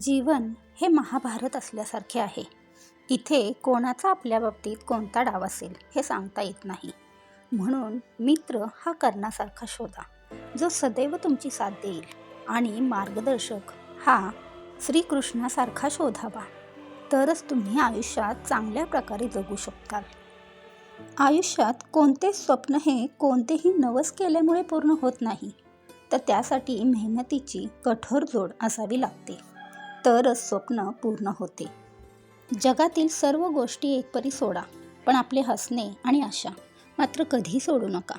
जीवन हे महाभारत असल्यासारखे आहे. इथे कोणाचा आपल्या बाबतीत कोणता डाव असेल हे सांगता येत नाही. म्हणून मित्र हा कर्णासारखा शोधा जो सदैव तुमची साथ देईल. आणि मार्गदर्शक हा श्रीकृष्णासारखा शोधावा. तरच तुम्ही आयुष्यात चांगल्या प्रकारे जगू शकताल. आयुष्यात कोणते स्वप्न हे कोणतेही नवस केल्यामुळे पूर्ण होत नाही. तर त्यासाठी मेहनतीची कठोर जोड असावी लागते. तरच स्वप्न पूर्ण होते. जगातील सर्व गोष्टी एकपरी सोडा पण आपले हसणे आणि आशा मात्र कधी सोडू नका.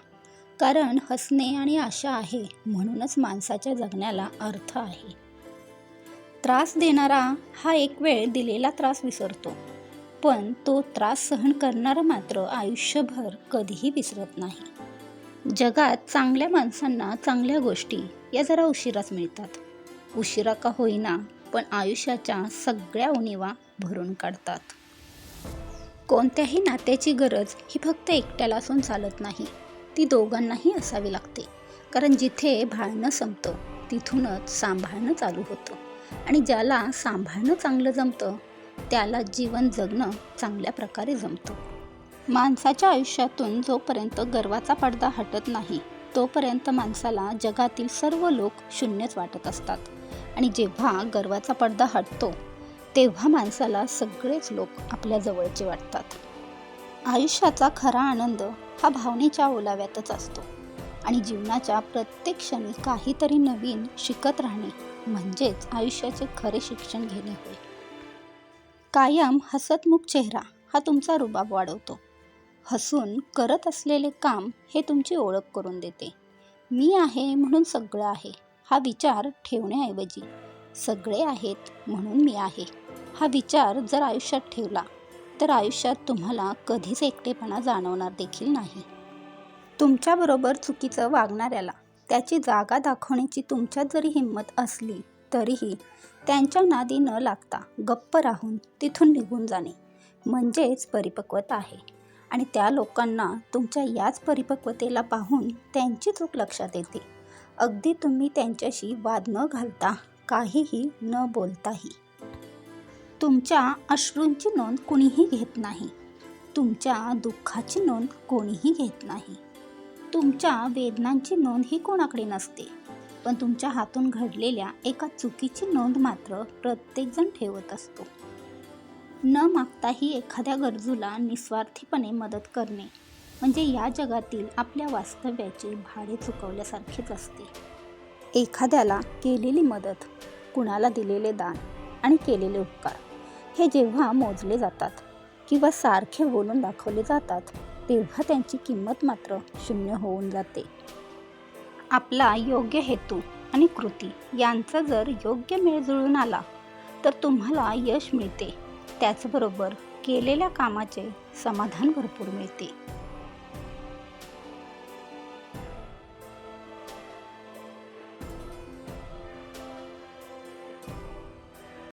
कारण हसणे आणि आशा आहे म्हणूनच माणसाच्या जगण्याला अर्थ आहे. त्रास देणारा हा एक वेळ दिलेला त्रास विसरतो पण तो त्रास सहन करणारा मात्र आयुष्यभर कधीही विसरत नाही. जगात चांगल्या माणसांना चांगल्या गोष्टी या जरा उशिराच मिळतात. उशिरा का होईना पण आयुष्याच्या सगळ्या उणीवा भरून काढतात. कोणत्याही नात्याची गरज ही फक्त एकट्याला असून चालत नाही. ती दोघांनाही असावी लागते. कारण जिथे भाळणं संपतं तिथूनच सांभाळणं चालू होतं. आणि ज्याला सांभाळणं चांगलं जमतं त्याला जीवन जगणं चांगल्या प्रकारे जमतं. माणसाच्या आयुष्यातून जोपर्यंत गर्वाचा पडदा हटत नाही तोपर्यंत माणसाला जगातील सर्व लोक शून्यच वाटत असतात. आणि जेव्हा गर्वाचा पडदा हटतो तेव्हा माणसाला सगळेच लोक आपल्या जवळचे वाटतात. आयुष्याचा खरा आनंद हा भावनेच्या ओलाव्यातच असतो आणि जीवनाच्या प्रत्येक क्षणी काहीतरी नवीन शिकत राहणे म्हणजेच आयुष्याचे खरे शिक्षण घेणे होय. कायम हसतमुख चेहरा हा तुमचा रुबाब वाढवतो. हसून करत असलेले काम हे तुमची ओळख करून देते. मी आहे म्हणून सगळं आहे. हा विचार ठेवण्याऐवजी सगळे आहेत म्हणून मी आहे. हा विचार जर आयुष्यात ठेवला तर आयुष्यात तुम्हाला कधीच एकटेपणा जाणवणार देखील नाही. तुमच्याबरोबर चुकीचं वागणाऱ्याला त्याची जागा दाखवण्याची तुमच्यात जरी हिंमत असली तरीही त्यांच्या नादी न लागता गप्प राहून तिथून निघून जाणे म्हणजेच परिपक्वता आहे. आणि त्या लोकांना तुमच्या याच परिपक्वतेला पाहून त्यांची चूक लक्षात येते. अगदी तुम्ही त्यांच्याशी वाद न घालता काहीही न बोलताही. तुमच्या अश्रूंची नोंद कुणीही घेत नाही. तुमच्या दुःखाची नोंद कोणीही घेत नाही. तुमच्या वेदनांची नोंद ही कोणाकडे नसते. पण तुमच्या हातून घडलेल्या एका चुकीची नोंद मात्र प्रत्येकजण ठेवत असतो. न मागताही एखाद्या गरजूला निस्वार्थीपणे मदत करणे म्हणजे या जगातील आपल्या वास्तव्याचे भाडे चुकवल्यासारखेच असते. एखाद्याला केलेली मदत कुणाला दिलेले दान आणि केलेले उपकार हे जेव्हा मोजले जातात किंवा सारखे बोलून दाखवले जातात तेव्हा त्यांची किंमत मात्र शून्य होऊन जाते. आपला योग्य हेतू आणि कृती यांचा जर योग्य मेळ जुळून आला तर तुम्हाला यश मिळते. त्याचबरोबर केलेल्या कामाचे समाधान भरपूर मिळते.